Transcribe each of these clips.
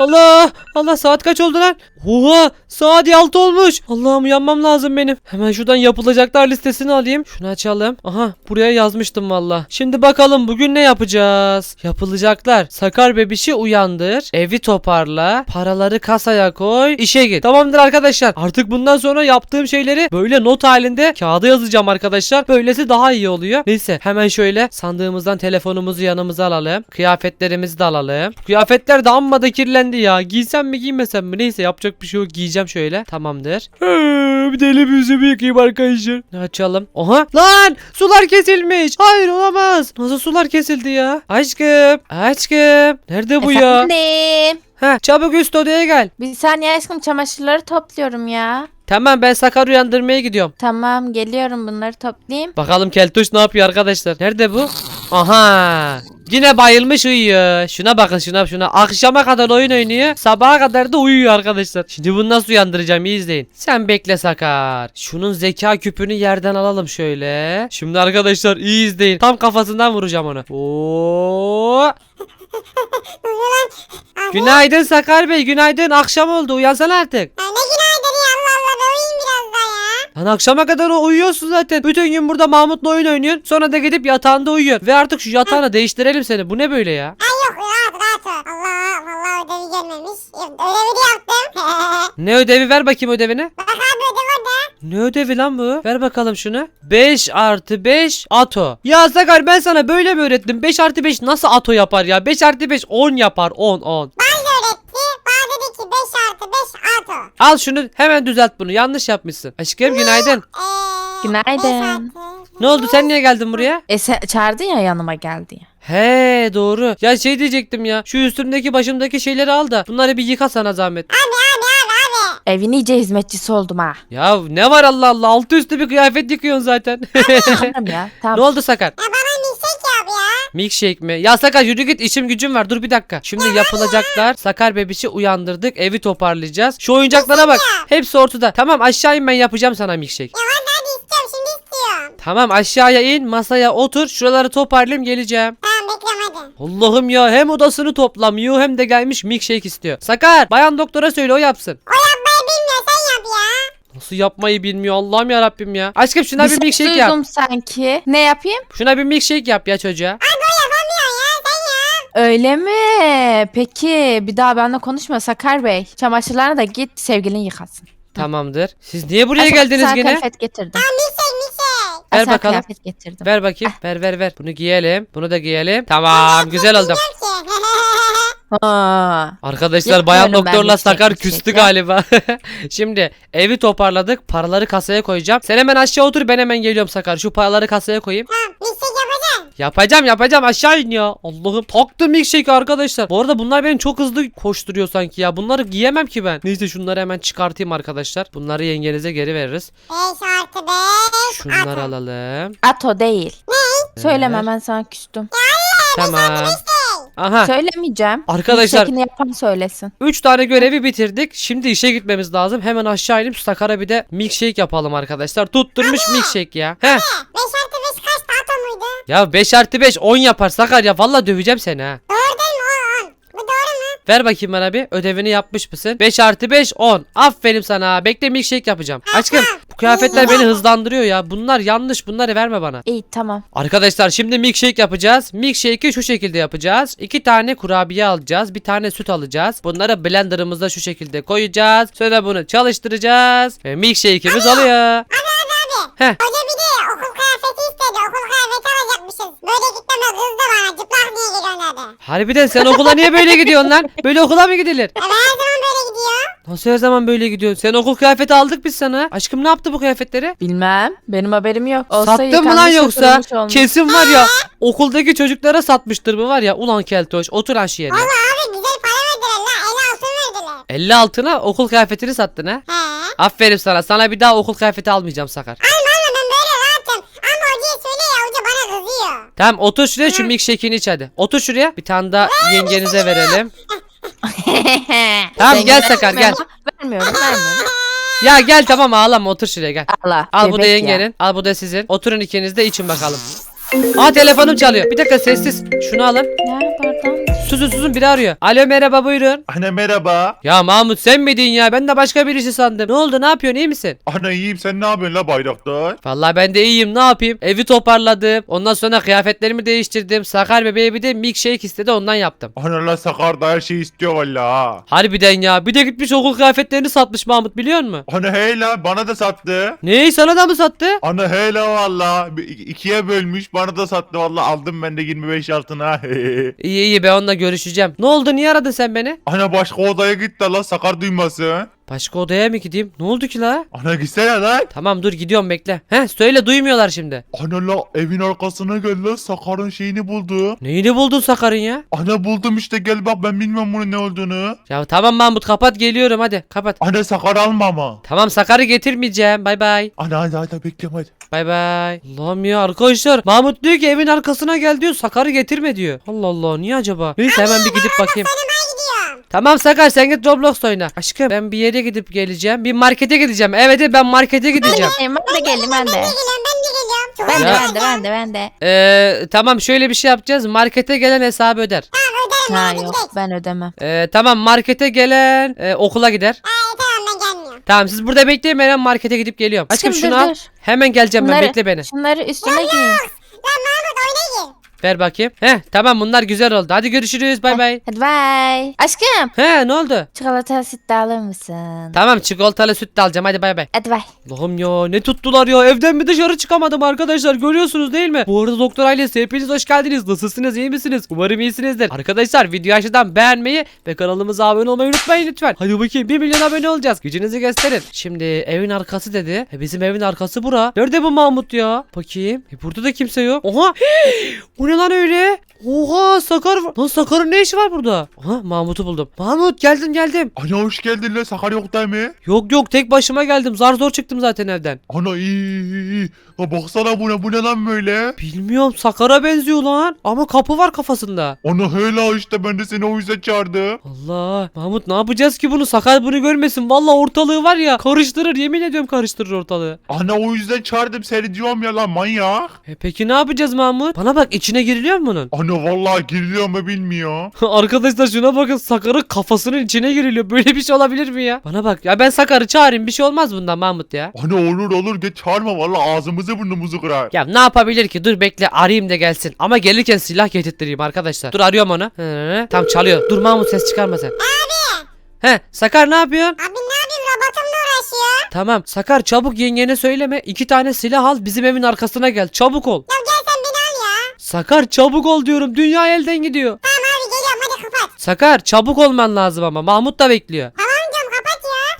Allah Allah saat kaç oldu lan? Oha saat 6 olmuş. Allah'ım uyanmam lazım benim. Hemen şuradan yapılacaklar listesini alayım. Şunu açalım. Aha buraya yazmıştım valla. Şimdi bakalım bugün ne yapacağız? Yapılacaklar. Sakar bebişi uyandır. Evi toparla. Paraları kasaya koy. işe git. Tamamdır arkadaşlar. Artık bundan sonra yaptığım şeyleri böyle not halinde kağıda yazacağım arkadaşlar. Böylesi daha iyi oluyor. Neyse hemen şöyle sandığımızdan telefonumuzu yanımıza alalım. Kıyafetlerimizi de alalım. Kıyafetler de amma da kirlendi ya. Giysem mi giymesem mi? Neyse yapacak bir şey yok. Giyeceğim şöyle. Tamamdır. Ee, bir de elimi yüzümü yıkayayım arkadaşlar. Açalım? Oha lan sular kesilmiş. Hayır olamaz. Nasıl sular kesildi ya? Aşkım. Aşkım. Nerede bu ya? Efendim. Ha, çabuk üst odaya gel. Bir saniye aşkım çamaşırları topluyorum ya. Tamam ben Sakar uyandırmaya gidiyorum. Tamam geliyorum bunları toplayayım. Bakalım Keltoş ne yapıyor arkadaşlar? Nerede bu? Aha. Yine bayılmış uyuyor. Şuna bakın şuna şuna. Akşama kadar oyun oynuyor. Sabaha kadar da uyuyor arkadaşlar. Şimdi bunu nasıl uyandıracağım iyi izleyin. Sen bekle Sakar. Şunun zeka küpünü yerden alalım şöyle. Şimdi arkadaşlar iyi izleyin. Tam kafasından vuracağım onu. Oo. Günaydın Sakar Bey. Günaydın. Akşam oldu. Uyansana artık. Ya ne günaydın ya Allah Allah be uyuyayım biraz daha ya. Lan akşama kadar o uyuyorsun zaten. Bütün gün burada Mahmut'la oyun oynuyorsun. Sonra da gidip yatağında uyuyorsun. Ve artık şu yatağını değiştirelim seni. Bu ne böyle ya? Ay yok rahat rahat ol. Allah vallahi ödevi gelmemiş. Ödevi de yaptım. Ne ödevi ver bakayım ödevini. Bak abi ödev orada. Ne ödevi lan bu? Ver bakalım şunu. 5 artı 5 ato. Ya Sakar ben sana böyle mi öğrettim? 5 artı 5 nasıl ato yapar ya? 5 artı 5 10 yapar. 10 10. Bana öğretti. Bana dedi ki 5 artı 5 auto. Al şunu hemen düzelt bunu. Yanlış yapmışsın. Aşkım günaydın. Günaydın. Ne oldu sen niye geldin buraya? E sen çağırdın ya yanıma geldi ya. He doğru. Ya şey diyecektim ya. Şu üstümdeki başımdaki şeyleri al da bunları bir yıka sana zahmet. Abi abi abi abi. Evin iyice hizmetçisi oldum ha. Ya ne var Allah Allah altı üstü bir kıyafet yıkıyorsun zaten. tamam ya. ne Tamam. oldu Sakar? Ya bana milkshake yap ya. Milkshake mi? Ya Sakar yürü git işim gücüm var dur bir dakika. Şimdi yapılacaklar. Sakar bebişi uyandırdık evi toparlayacağız. Şu oyuncaklara bak. Hepsi ortada. Tamam aşağı in ben yapacağım sana milkshake. Ya hadi istiyorum şimdi istiyorum. Tamam aşağıya in masaya otur şuraları toparlayayım geleceğim. Tamam bekliyorum hadi. Allah'ım ya hem odasını toplamıyor hem de gelmiş milkshake istiyor. Sakar bayan doktora söyle o yapsın. O yapmayı bilmiyor sen yap ya. Nasıl yapmayı bilmiyor Allah'ım ya Rabbim ya. Aşkım şuna bir, Bir ses milkshake yap. duydum sanki. Ne yapayım? Şuna bir milkshake yap ya çocuğa. Abi o yapamıyor ya sen yap. Öyle mi? Peki bir daha benimle konuşma Sakar Bey. Çamaşırlarını da git sevgilin yıkasın. Tamamdır. Siz niye buraya Ay, sana- geldiniz sana yine? kıyafet getirdim. Ay, Ver sana bakalım. kıyafet getirdim. Ver bakayım. Ver ver ver. Bunu giyelim. Bunu da giyelim. Tamam güzel oldu. Ha. Arkadaşlar bayan Yapıyorum ben doktorla milkshake, Sakar küstü galiba. Şimdi evi toparladık. Paraları kasaya koyacağım. Sen hemen aşağı otur ben hemen geliyorum Sakar. Şu paraları kasaya koyayım. Yapacağım yapacağım aşağı in ya. Allah'ım taktım milkshake arkadaşlar. Bu arada bunlar beni çok hızlı koşturuyor sanki ya. Bunları giyemem ki ben. Neyse şunları hemen çıkartayım arkadaşlar. Bunları yengenize geri veririz. 5 artı 5 Şunları alalım. Ato değil. Ver. Söyleme ben sana küstüm. Tamam. Aha. Söylemeyeceğim. Arkadaşlar Milkshake'ini yapan söylesin. 3 tane görevi bitirdik. Şimdi işe gitmemiz lazım. Hemen aşağı inip Sakar'a bir de milkshake yapalım arkadaşlar. Tutturmuş milkshake ya. Heh. 5 artı 5 kaç tahta mıydı? Ya 5 artı 5 10 yapar Sakar ya. Valla döveceğim seni ha. Doğru değil mi o 10? Bu doğru mu? Ver bakayım bana bir. Ödevini yapmış mısın? 5 artı 5 10. Aferin sana. Bekle milkshake yapacağım. Aşkım bu kıyafetler beni hızlandırıyor ya. Bunlar yanlış. Bunları verme bana. İyi tamam. Arkadaşlar şimdi milkshake yapacağız. Milkshake'i şu şekilde yapacağız. İki tane kurabiye alacağız. Bir tane süt alacağız. Bunları blenderımıza şu şekilde koyacağız. Sonra bunu çalıştıracağız. Ve milkshake'imiz oluyor. Abi abi abi. Heh. Hoca bir de okul kıyafeti istedi. Okul kıyafeti alacakmışız. Böyle gitmeme kızdı bana. Çıplak niye geliyorsun dedi. Harbiden sen okula niye böyle gidiyorsun lan? Böyle okula mı gidilir? E ben her zaman böyle gidiyor. Nasıl her zaman böyle gidiyorsun? Sen okul kıyafeti aldık biz sana. Aşkım ne yaptı bu kıyafetleri? Bilmem. Benim haberim yok. Olsa Sattı mı lan yıkanmış, yoksa? oturmuş olmuş. Kesin var ya okuldaki çocuklara satmıştır bu var ya. Ulan keltoş otur lan şu yerine. Valla abi güzel para verdiler la. 50 altın verdiler. 50 altına okul kıyafetini sattın ha. He. Aferin sana. Sana bir daha okul kıyafeti almayacağım Sakar. Alma alma ben böyle rahatım. Ama hocaya söyle ya hoca bana kızıyor. Tamam otur şuraya şu milkshake'ini iç hadi. Otur şuraya. Bir tane daha yengenize verelim. Tamam, gel Sakar, gel. Vermiyorum vermiyorum. Ya gel tamam ağlama otur şuraya gel. Allah. Al bu da bebek ya. yengenin. Al bu da sizin. Oturun ikiniz de için bakalım. Aa telefonum çalıyor. Bir dakika sessiz. Şunu alın. Nerede oradan? Susun susun biri arıyor. Alo merhaba buyurun. Ana merhaba. Ya Mahmut sen miydin ya? Ben de başka birisi sandım. Ne oldu ne yapıyorsun iyi misin? Ana iyiyim sen ne yapıyorsun la bayraktar? Vallahi ben de iyiyim ne yapayım? Evi toparladım. Ondan sonra kıyafetlerimi değiştirdim. Sakar bebeğe bir de milkshake istedi ondan yaptım. Ana la Sakar'da her şeyi istiyor valla ha. Harbiden ya. Bir de gitmiş okul kıyafetlerini satmış Mahmut biliyor musun? Ana hey la bana da sattı. Neyi sana da mı sattı? Ana hey la valla. İkiye bölmüş bana da sattı valla aldım ben de 25 altına. İyi iyi ben onunla görüşeceğim. Ne oldu niye aradın sen beni? Ana başka odaya git de la Sakar duymasın. Başka odaya mı gideyim? Ne oldu ki la? Ana gitsene lan. Tamam dur gidiyorum bekle. Heh söyle duymuyorlar şimdi. Ana la evin arkasına gel la Sakar'ın şeyini buldu. Neyini buldun Sakar'ın ya? Ana buldum işte gel bak ben bilmiyorum bunun ne olduğunu. Ya tamam Mahmut kapat geliyorum hadi kapat. Ana Sakar alma ama. Tamam Sakar'ı getirmeyeceğim. Bay bay. Ana hadi hadi bekliyorum hadi. Bay bay. Allah'ım ya arkadaşlar. Mahmut diyor ki evin arkasına gel diyor. Sakar'ı getirme diyor. Allah Allah niye acaba? Neyse hemen bir gidip bakayım. Tamam Sakar sen git Roblox oyna. Aşkım ben bir yere gidip geleceğim. Bir markete gideceğim. Evet evet, ben markete gideceğim. Ben de geldim ben de. Ben de geliyorum ben de Ben de ben de ben de ben de. Ee, tamam şöyle bir şey yapacağız. Markete gelen hesabı öder. Tamam öderim Ha yok ben ödemem. Ee, tamam markete gelen e, okula gider. Hayır tamam ben gelmiyorum. Tamam siz burada bekleyin ben hemen markete gidip geliyorum. Aşkım, Aşkım, şunu dur, al. dur. Hemen geleceğim ben Bunları- bekle beni. Şunları üstüne giyin. Lan. Ver bakayım. Heh tamam bunlar güzel oldu. Hadi görüşürüz bay bay. Hadi bay. Aşkım He ne oldu? çikolata süt de alır mısın? Tamam çikolatalı süt de alacağım hadi bay bay. Hadi bay. Allah'ım ya ne tuttular ya evden bir dışarı çıkamadım arkadaşlar görüyorsunuz değil mi? Bu arada doktor ailesi hepiniz hoş geldiniz nasılsınız iyi misiniz? Umarım iyisinizdir. Arkadaşlar video aşağıdan beğenmeyi ve kanalımıza abone olmayı unutmayın lütfen. Hadi bakayım 1 milyon abone olacağız gücünüzü gösterin. Şimdi evin arkası dedi. E, bizim evin arkası bura. Nerede bu Mahmut ya? Bakayım. E, burada da kimse yok. Oha bu ne lan öyle? Oha Sakar. Lan Sakar'ın ne işi var burada? Aha Mahmut'u buldum. Mahmut geldim geldim. Ana hoş geldin la Sakar yok değil mi? Yok yok tek başıma geldim. Zar zor çıktım zaten evden. Ana iyi iyi iyi. Ha, baksana bu ne bu ne lan böyle? Bilmiyorum Sakar'a benziyor lan. Ama kapı var kafasında. Ana hele işte ben de seni o yüzden çağırdım. Allah. Mahmut ne yapacağız ki bunu? Sakar bunu görmesin. Vallahi ortalığı var ya karıştırır. Yemin ediyorum karıştırır ortalığı. Ana o yüzden çağırdım seni diyorum ya lan manyak. E peki ne yapacağız Mahmut? Bana bak içine giriliyor mu bunun? Ana vallahi giriliyor mu bilmiyor. Arkadaşlar şuna bakın Sakar'ın kafasının içine giriliyor. Böyle bir şey olabilir mi ya? Bana bak ya ben Sakar'ı çağırayım bir şey olmaz bundan Mahmut ya. Ana olur olur geç çağırma vallahi ağzımızı burnumuzu kırar. Ya ne yapabilir ki? Dur bekle arayayım da gelsin. Ama gelirken silah getirttireyim arkadaşlar. Dur arıyorum onu. Hı, tam çalıyor. Dur Mahmut ses çıkarma sen. Abi. He Sakar ne yapıyorsun? Abi ne yapayım robotumla uğraşıyor. Tamam Sakar çabuk yengene söyleme. İki tane silah al bizim evin arkasına gel. Çabuk ol. Ya gel sen beni al ya. Sakar çabuk ol diyorum. Dünya elden gidiyor. Tamam abi geliyorum hadi kapat. Sakar çabuk olman lazım ama. Mahmut da bekliyor.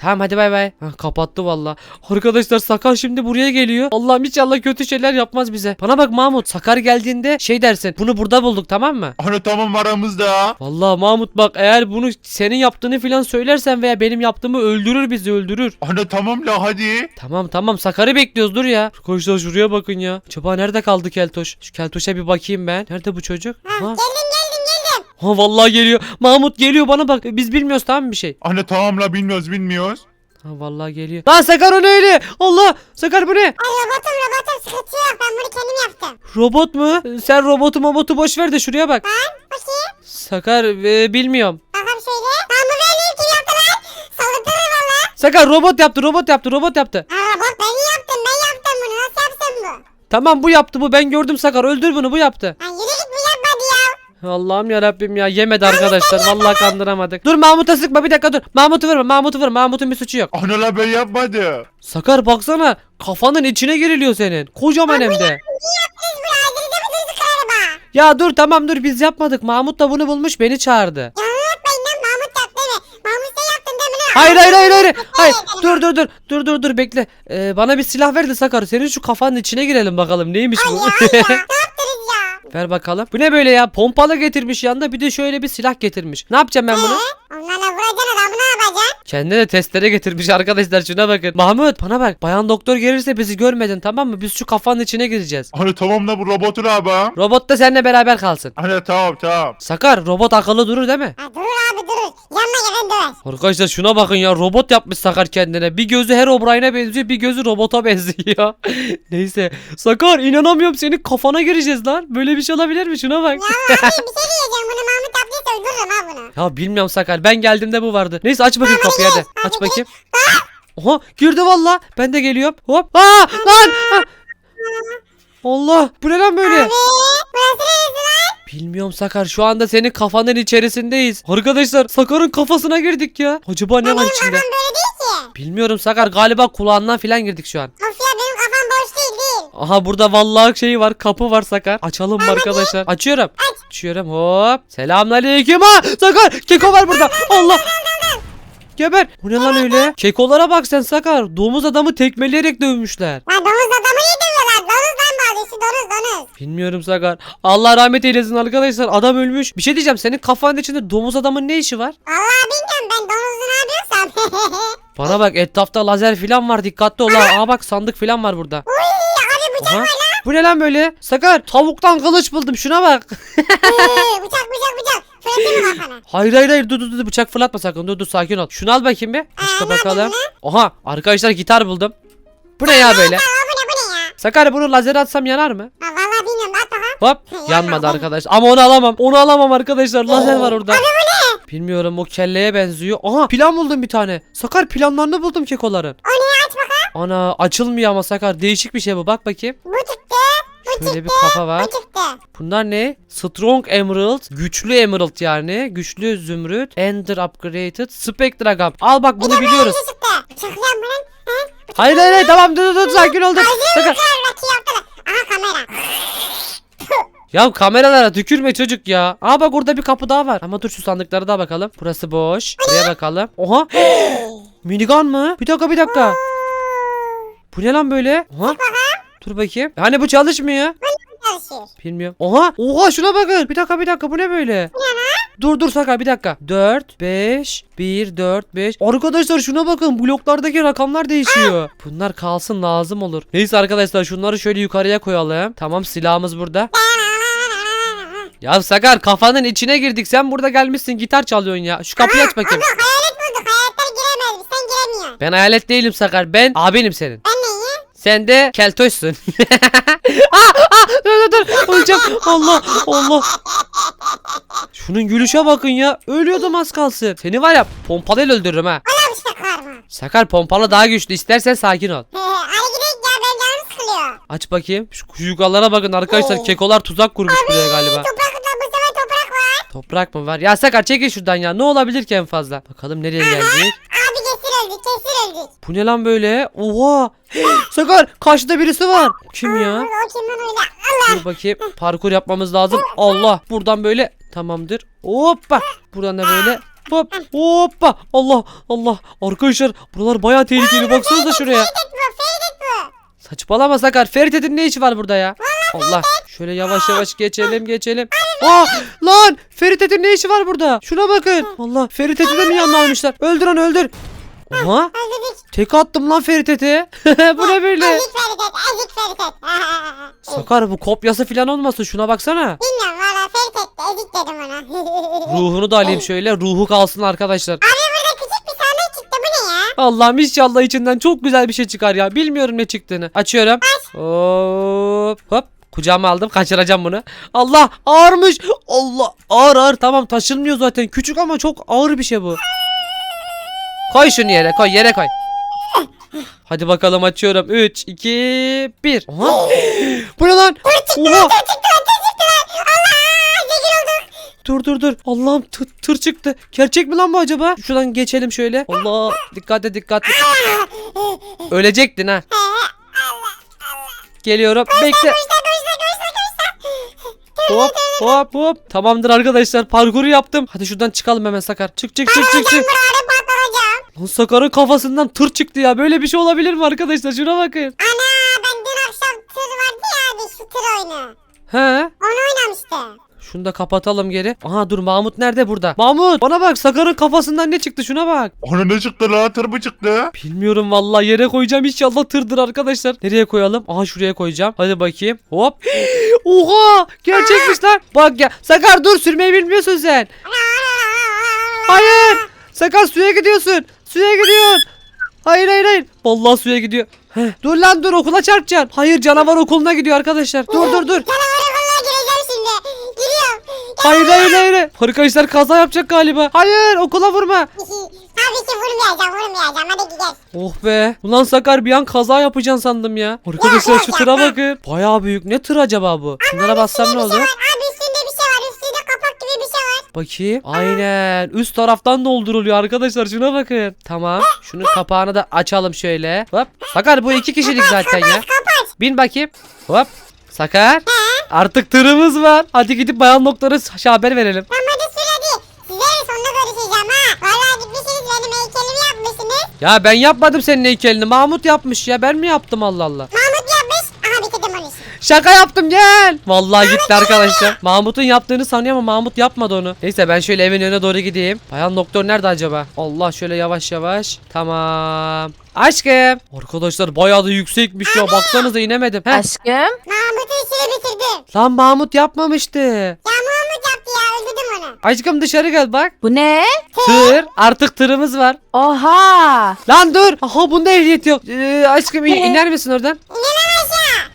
Tamam hadi bay bay. Hah, kapattı valla. Arkadaşlar Sakar şimdi buraya geliyor. Allah'ım inşallah kötü şeyler yapmaz bize. Bana bak Mahmut. Sakar geldiğinde şey dersin. Bunu burada bulduk tamam mı? Ana tamam aramızda. Vallahi Mahmut bak eğer bunu senin yaptığını filan söylersen veya benim yaptığımı öldürür bizi öldürür. Ana tamam la hadi. Tamam tamam Sakar'ı bekliyoruz dur ya. Arkadaşlar şuraya bakın ya. Acaba nerede kaldı Keltoş? Şu Keltoş'a bir bakayım ben. Nerede bu çocuk? Ha, Ha, geldim geldim. Ha vallahi geliyor. Mahmut geliyor bana bak. Biz bilmiyoruz tamam mı bir şey? Ana tamam la bilmiyoruz bilmiyoruz. Ha vallahi geliyor. Lan Sakar o ne öyle? Allah! Sakar bu ne? Ay robotum robotum sıkıntı yok ben bunu kendim yaptım. Robot mu? Sen robotu mobotu boş ver de şuraya bak. Bakayım. Sakar e, bilmiyorum. Bakalım şöyle. Ben bu benim kim yaptı lan? Salıktırır valla. Sakar robot yaptı robot yaptı robot yaptı. Ha robot ben yaptım ben yaptım bunu nasıl yapsam bu? Tamam bu yaptı bu ben gördüm Sakar öldür bunu bu yaptı. Ha yürü git bu yapmadı ya. Allah'ım ya Rabbim ya yemedi arkadaşlar vallahi kandıramadık. Dur Mahmut'a sıkma bir dakika dur. Mahmut'u vurma Mahmut'u vurma Mahmut'un bir suçu yok. Ana la ben yapmadım. Sakar baksana kafanın içine giriliyor senin. Kocaman hem de. Ya dur tamam dur biz yapmadık. Mahmut da bunu bulmuş beni çağırdı. Hayır hayır hayır hayır. Hayır dur dur dur. Dur dur dur bekle. Ee, bana bir silah ver de Sakar senin şu kafanın içine girelim bakalım neymiş bu. ver bakalım. Bu ne böyle ya? Pompalı getirmiş yanında bir de şöyle bir silah getirmiş. Ne yapacağım ben bunu? Ee, onlarla vuracaksın adamı ne yapacaksın? Kendine de testere getirmiş arkadaşlar şuna bakın. Mahmut bana bak bayan doktor gelirse bizi görmedin tamam mı? Biz şu kafanın içine gireceğiz. Ana tamam la bu robotu la abi. Robot da seninle beraber kalsın. Ana tamam tamam. Sakar robot akıllı durur değil mi? Ha durur abi durur. Yanına gelen döver. Arkadaşlar şuna bakın ya robot yapmış Sakar kendine. Bir gözü Herobrine'e benziyor bir gözü robota benziyor. Neyse Sakar inanamıyorum senin kafana gireceğiz lan. Böyle Böyle bir şey olabilir mi? Şuna bak. Ya abi bir şey diyeceğim bunu Mahmut yaptıysa öldürürüm ha bunu. Ya bilmiyorum Sakar. Ben geldiğimde bu vardı. Neyse aç bakayım kapıyı hadi. Aç bakayım. Oha girdi valla. Ben de geliyorum. Hop. Aa lan. Ah. Allah. Bu ne lan böyle? Abi burası neresi lan? Bilmiyorum Sakar. Şu anda senin kafanın içerisindeyiz. Arkadaşlar Sakar'ın kafasına girdik ya. Acaba ne var Benim içinde? kafam böyle değil ki. Bilmiyorum Sakar. Galiba kulağından filan girdik şu an. Of ya benim kafam boş değil değil. Aha burada vallahi şey var. Kapı var Sakar. Açalım mı arkadaşlar? Açıyorum. Açıyorum. Hop. Selamünaleyküm. Ha Sakar. Keko var burada. Allah. Geber. Bu ne lan öyle? Kekolara bak sen Sakar. Domuz adamı tekmeleyerek dövmüşler. Lan domuz adamı niye dövüyorlar? Domuz lan bağlı domuz domuz. Bilmiyorum Sakar. Allah rahmet eylesin arkadaşlar. Adam ölmüş. Bir şey diyeceğim. Senin kafanın içinde domuz adamın ne işi var? Vallahi bilmiyorum ben domuzu ne yapıyorsam. Bana bak etrafta lazer filan var. Dikkatli ol ha. Aa bak sandık filan var burada. Uy bıçak Aha. var lan. Bu ne lan böyle? Sakar tavuktan kılıç buldum. Şuna bak. Ee, bıçak bıçak bıçak. Fırlatayım mı kafana? Hayır hayır hayır dur dur dur bıçak fırlatma sakın dur dur sakin ol. Şunu al bakayım bir. Başka Aa, bakalım. Oha arkadaşlar gitar buldum. Bu ne ya böyle? Aa bu ne bu ne ya? Sakar bunu lazer atsam yanar mı? Ha, vallahi bilmiyorum at bakalım. Hop Yanmadı. arkadaş. Ama onu alamam. Onu alamam arkadaşlar. Lazer var orada. Bilmiyorum o kelleye benziyor. Aha plan buldum bir tane. Sakar planlarını buldum kekoların. Ne bakalım. Ana açılmıyor ama Sakar. Değişik bir şey bu. Bak bakayım. Bu çıktı. Bu Şöyle bir çıktı. kafa var. Bu çıktı. Bunlar ne? Strong Emerald. Güçlü Emerald yani. Güçlü Zümrüt. Ender Upgraded. Spectra Gum. Al bak bunu biliyoruz. Çıktı. Hayır hayır hayır tamam dur dur dur sakin ol dur. Sakar. Bıçak rakı yaptılar. Aha kamera. Ya kameralara tükürme çocuk ya. Aa bak orada bir kapı daha var. Ama dur şu sandıklara da bakalım. Burası boş. Buraya bakalım. Oha. Minigun mı? Bir dakika bir dakika. Bu ne lan böyle? Oha. Dur bakayım. Hani bu çalışmıyor. Çalışıyor. Bilmiyorum. Oha. Oha şuna bakın. Bir dakika bir dakika bu ne böyle? Dur dur Sakar bir dakika. 4, 5, 1, 4, 5. Arkadaşlar şuna bakın. Bloklardaki rakamlar değişiyor. Bunlar kalsın lazım olur. Neyse arkadaşlar şunları şöyle yukarıya koyalım. Tamam silahımız burada. Ya Sakar kafanın içine girdik. Sen burada gelmişsin gitar çalıyorsun ya. Şu kapıyı aç bakayım. Abi hayalet bulduk. Hayaletler giremez. Biz sen giremiyorsun. Ben hayalet değilim Sakar. Ben abinim senin. Ben? Sen de keltoşsun. aa, aa, dur dur dur. Öleceğim. Allah Allah. Şunun gülüşe bakın ya. Ölüyordum az kalsın. Seni var ya pompalıyla öldürürüm ha. Ana bıçak var mı? Sakar pompalı daha güçlü. İstersen sakin ol. He, Hadi gidelim ya ben canım sıkılıyor. Aç bakayım. Şu, yukarılara bakın arkadaşlar. Kekolar tuzak kurmuş buraya galiba. Toprak lan bu sefer toprak var. Toprak mı var? Ya Sakar çekil şuradan ya. Ne olabilir ki en fazla? Bakalım nereye geldik. Abi kesir öldük. Bu ne lan böyle? Oha. Sakar karşıda birisi var. Kim ya? O kim lan öyle? Allah. Dur bakayım. Parkur yapmamız lazım. Allah. Buradan böyle. Tamamdır. Hoppa. Buradan da böyle. Hop. Hoppa. Allah. Allah. Arkadaşlar buralar bayağı tehlikeli. Baksanıza şuraya. Saçmalama Sakar. Ferit'in ne işi var burada ya? Allah. Şöyle yavaş yavaş geçelim geçelim. Aa lan Ferit'in ne işi var burada? Şuna bakın. Allah Ferit'i de mi yanına almışlar? Öldür onu öldür. Öldürdük. Tek attım lan Ferit'e. Bu ne böyle? Ezik Feridet ezik Feridet. Sakar bu kopyası falan olmasın. Şuna baksana. Bilmiyorum valla Feridet ezik dedim ona. Ruhunu da alayım şöyle. Ruhu kalsın arkadaşlar. Abi burada küçük bir sandık çıktı bu ne ya? Allah'ım inşallah içinden çok güzel bir şey çıkar ya. Bilmiyorum ne çıktığını. Açıyorum. Hop hop. Kucağıma aldım. Kaçıracağım bunu. Allah ağırmış. Allah ağır ağır. Tamam taşınmıyor zaten. Küçük ama çok ağır bir şey bu. Koy şunu yere koy yere koy. Hadi bakalım açıyorum. 3, 2, 1. Oha. Bu ne lan? Oha. Dur dur dur. Allah'ım tır, tır çıktı. Gerçek mi lan bu acaba? Şuradan geçelim şöyle. Allah dikkat et dikkat et. Ölecektin ha. Geliyorum. Bekle. Hop hop hop. Tamamdır arkadaşlar. Parkuru yaptım. Hadi şuradan çıkalım hemen Sakar. Çık çık çık çık çık. Lan Sakar'ın kafasından tır çıktı ya. Böyle bir şey olabilir mi arkadaşlar? Şuna bakın. Ana ben dün akşam tır vardı ya abi şu tır oyunu. He? Onu oynamıştı. Şunu da kapatalım geri. Aha dur Mahmut nerede burada? Mahmut bana bak Sakar'ın kafasından ne çıktı şuna bak. Ona ne çıktı la? Tır mı çıktı? Bilmiyorum vallahi yere koyacağım inşallah tırdır arkadaşlar. Nereye koyalım? Aha şuraya koyacağım. Hadi bakayım. Hop. Oha! Gerçekmiş lan. Bak ya. Sakar dur sürmeyi bilmiyorsun sen. Hayır. Sakar suya gidiyorsun. Suya gidiyorsun. Hayır hayır hayır. Vallahi suya gidiyor. Heh. Dur lan dur okula çarpacaksın. Hayır canavar okuluna gidiyor arkadaşlar. Dur dur dur. Canavar okuluna gireceğim Hayır hayır hayır. Arkadaşlar kaza yapacak galiba. Hayır okula vurma. Tabii ki vurmayacağım vurmayacağım hadi gidelim. Oh be. Ulan Sakar bir an kaza yapacaksın sandım ya. Arkadaşlar şu tıra bakın. Bayağı büyük. Ne tır acaba bu? Şunlara bassam ne şey olur? Bakayım. Aynen. Üst taraftan dolduruluyor arkadaşlar. Şuna bakın. Tamam. Şunun kapağını da açalım şöyle. Hop. Sakar bu iki kişilik zaten ya. Bin bakayım. Hop. Sakar. Artık tırımız var. Hadi gidip bayan doktora ş- haber verelim. Ya ben yapmadım senin heykelini. Mahmut yapmış ya. Ben mi yaptım Allah Allah. Mahmut yapmış. Aha bitirdim onu işi. Şaka yaptım gel. Vallahi gitti arkadaşlar. Mahmut'un yaptığını sanıyor ama Mahmut yapmadı onu. Neyse ben şöyle evin önüne doğru gideyim. Bayan doktor nerede acaba? Allah şöyle yavaş yavaş. Tamam. Aşkım. Arkadaşlar bayağı da yüksekmiş ya. Baksanıza inemedim. Heh. Aşkım. Mahmut'un işini bitirdim. Lan Mahmut yapmamıştı. Ya Mahmut yaptı ya öldürdüm onu. Aşkım dışarı gel bak. Bu ne? Tır. Artık tırımız var. Oha. Lan dur. Aha bunda ehliyet yok. Ee, aşkım in- iner misin oradan? İnemem aşağı.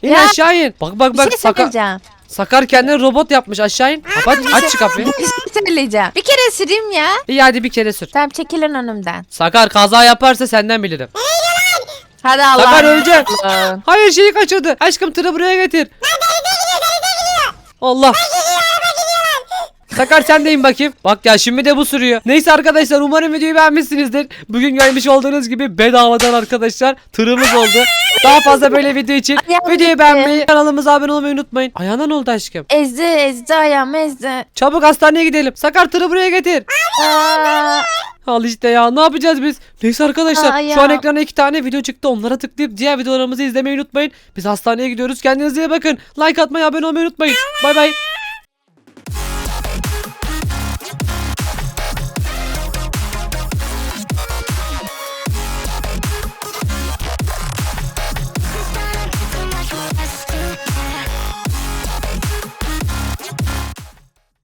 İn Ya. aşağı in. Bak bak Bir bak. şey Sakar, söyleyeceğim. Sakar kendine robot yapmış aşağı in. Kapat aç şu kapıyı. Bir şey söyleyeceğim. Bir kere süreyim ya. İyi hadi bir kere sür. Tamam çekilin önümden. Sakar kaza yaparsa senden bilirim. Hadi Allah. Sakar ölecek. Hayır şeyi kaçırdı. Aşkım tırı buraya getir. Allah. Sakar sen de in bakayım. Bak ya şimdi de bu sürüyor. Neyse arkadaşlar umarım videoyu beğenmişsinizdir. Bugün görmüş olduğunuz gibi bedavadan arkadaşlar tırımız oldu. Daha fazla böyle video için Ayağım videoyu gitti. beğenmeyi, kanalımıza abone olmayı unutmayın. Ayağına ne oldu aşkım? Ezdi ezdi ayağımı ezdi. Çabuk hastaneye gidelim. Sakar tırı buraya getir. Aa, Al işte ya ne yapacağız biz? Neyse arkadaşlar Aa, şu an ya. ekrana iki tane video çıktı. Onlara tıklayıp diğer videolarımızı izlemeyi unutmayın. Biz hastaneye gidiyoruz. Kendinize iyi bakın. Like atmayı, abone olmayı unutmayın. Bay bay.